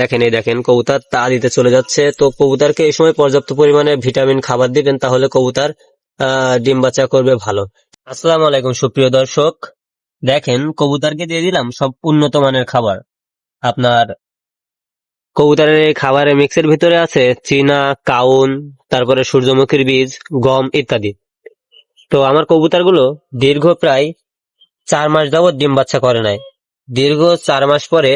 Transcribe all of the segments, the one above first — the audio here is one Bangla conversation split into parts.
দেখেন, এই দেখেন, কবুতর তা দিতে চলে যাচ্ছে। তো কবুতরকে এই সময় পর্যাপ্ত পরিমাণে ভিটামিন খাবার দিবেন, তাহলে কবুতর ডিম বাচ্চা করবে ভালো। আসসালামু আলাইকুম, সুপ্রিয় দর্শক। দেখেন, কবুতরকে দিয়ে দিলাম সব উন্নত মানের খাবার। আপনার কবুতরের এই খাবারের মিক্সের ভিতরে আছে চীনা, কাউন, তারপরে সূর্যমুখীর বীজ, গম ইত্যাদি। তো আমার কবুতরগুলো দীর্ঘ প্রায় চার মাস যাবৎ ডিম বাচ্চা করে নাই। দীর্ঘ চার মাস পরে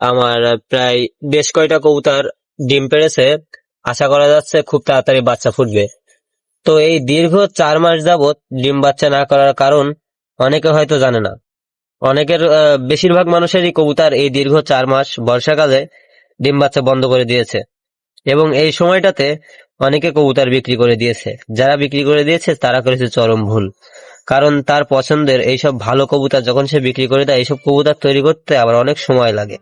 আমার প্রায় বেশ কয়টা কবুতর ডিম পেড়েছে। আশা করা যাচ্ছে খুব তাড়াতাড়ি বাচ্চা ফুটবে। তো এই দীর্ঘ চার মাস যাবৎ ডিম বাচ্চা না করার কারণ অনেকে হয়তো জানে না। অনেকের বেশিরভাগ মানুষেরই কবুতর এই দীর্ঘ চার মাস বর্ষাকালে ডিম বাচ্চা বন্ধ করে দিয়েছে। এবং এই সময়টাতে অনেকে কবুতর বিক্রি করে দিয়েছে। যারা বিক্রি করে দিয়েছে, তারা করেছে চরম ভুল। কারণ তার পছন্দের এইসব ভালো কবুতর যখন সে বিক্রি করে দেয়, এইসব কবুতর তৈরি করতে আবার অনেক সময় লাগে।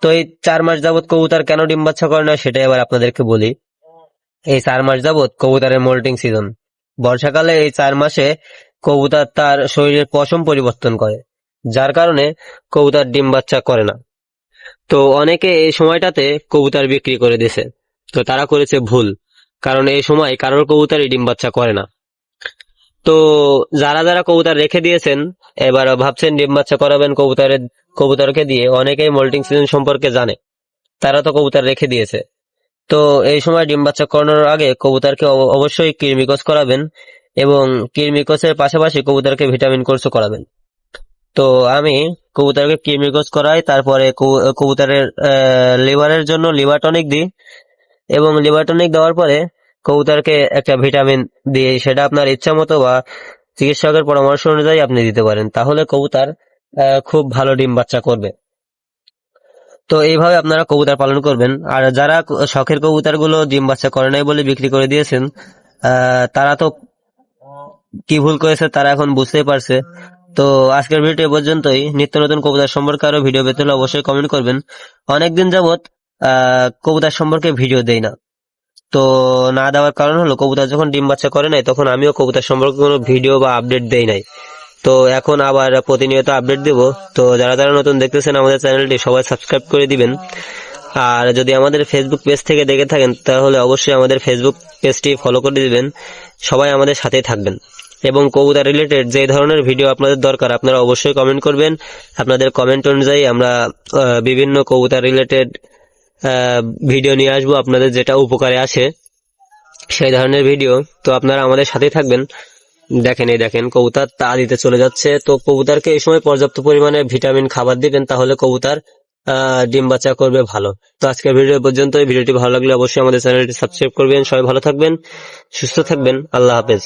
তো এই চার মাস যাবত কবুতর কেন ডিম বাচ্চা করে না, সেটাই এবার আপনাদেরকে বলি। এই চার মাস যাবত কবুতরের মোল্টিং সিজন বর্ষাকালে এই চার মাসে কবুতর তার শরীরের পশম পরিবর্তন করে, যার কারণে কবুতর ডিম বাচ্চা করে না। তো অনেকে এই সময়টাতে কবুতর বিক্রি করে দিয়েছে, তো তারা করেছে ভুল, কারণ এই সময় কারোর কবুতরই ডিম বাচ্চা করে না। তো যারা যারা কবুতর রেখে দিয়েছেন এবার ভাবছেন ডিম বাচ্চা করাবেন কবুতরের, কবুতরকে দিয়ে। অনেকেই মোল্টিং সিজন সম্পর্কে জানে। তারা তো কবুতর রেখে দিয়েছে। তো এই সময় ডিম বাচ্চা করানোর আগে কবুতরকে অব- অবশ্যই কৃমিকোষ করাবেন এবং কৃমিকোষের পাশাপাশি কবুতরকে ভিটামিন কোর্সও করাবেন। তো আমি কবুতরকে কৃমিকোষ করাই, তারপরে কবু- কবুতরের লিভারের জন্য লিভার টনিক দিই এবং লিভার টনিক দেওয়ার পরে কবুতরকে একটা ভিটামিন দিয়ে সেটা আপনার ইচ্ছা মতো বা চিকিৎসকের পরামর্শ অনুযায়ী আপনি দিতে পারেন, তাহলে কবুতর খুব ভালো ডিম বাচ্চা করবে। তো এইভাবে আপনারা কবুতর পালন করবেন। আর যারা শখের কবুতরগুলো ডিম বাচ্চা করে নাই বলে বিক্রি করে দিয়েছেন তারা তো কি ভুল করেছে তারা এখন বুঝতেই পারছে। তো আজকের ভিডিও পর্যন্তই। নিত্য নতুন কবুতর সম্পর্কে আরও ভিডিও পেতে হলে অবশ্যই কমেন্ট করবেন। অনেকদিন যাবত আহ, কবুতর সম্পর্কে ভিডিও দেই না। তো না দেওয়ার কারণ হলো কবুতর যখন ডিম বাচ্চা করে নাই, তখন আমিও কবুতর সম্পর্কে কোনো ভিডিও বা আপডেট দেই নাই। তো এখন আবার প্রতিনিয়ত আপডেট দেব। তো যারা যারা নতুন দেখতেছেন আমাদের চ্যানেলটি, সবাই সাবস্ক্রাইব করে দিবেন। আর যদি আমাদের ফেসবুক পেজ থেকে দেখে থাকেন, তাহলে অবশ্যই আমাদের ফেসবুক পেজটি ফলো করে দিবেন। সবাই আমাদের সাথেই থাকবেন। এবং কবুতর রিলেটেড যে ধরনের ভিডিও আপনাদের দরকার, আপনারা অবশ্যই কমেন্ট করবেন। আপনাদের কমেন্ট অনুযায়ী আমরা বিভিন্ন কবুতর রিলেটেড ভিডিও নিয়ে আসব, আপনাদের যেটা উপকারে আসে সেই ধরনের ভিডিও তো আপনারা আমাদের সাথেই থাকবেন। দেখেন, এই দেখেন, কবুতর তা দিতে চলে যাচ্ছে। তো কবুতরকে এই সময় পর্যাপ্ত পরিমাণে ভিটামিন খাবার দিবেন, তাহলে কবুতর ডিম বাচ্চা করবে ভালো। তো আজকের ভিডিও পর্যন্ত এই ভিডিওটি ভালো লাগলে অবশ্যই আমাদের চ্যানেলটি সাবস্ক্রাইব করবেন। সবাই ভালো থাকবেন, সুস্থ থাকবেন। আল্লাহ হাফেজ।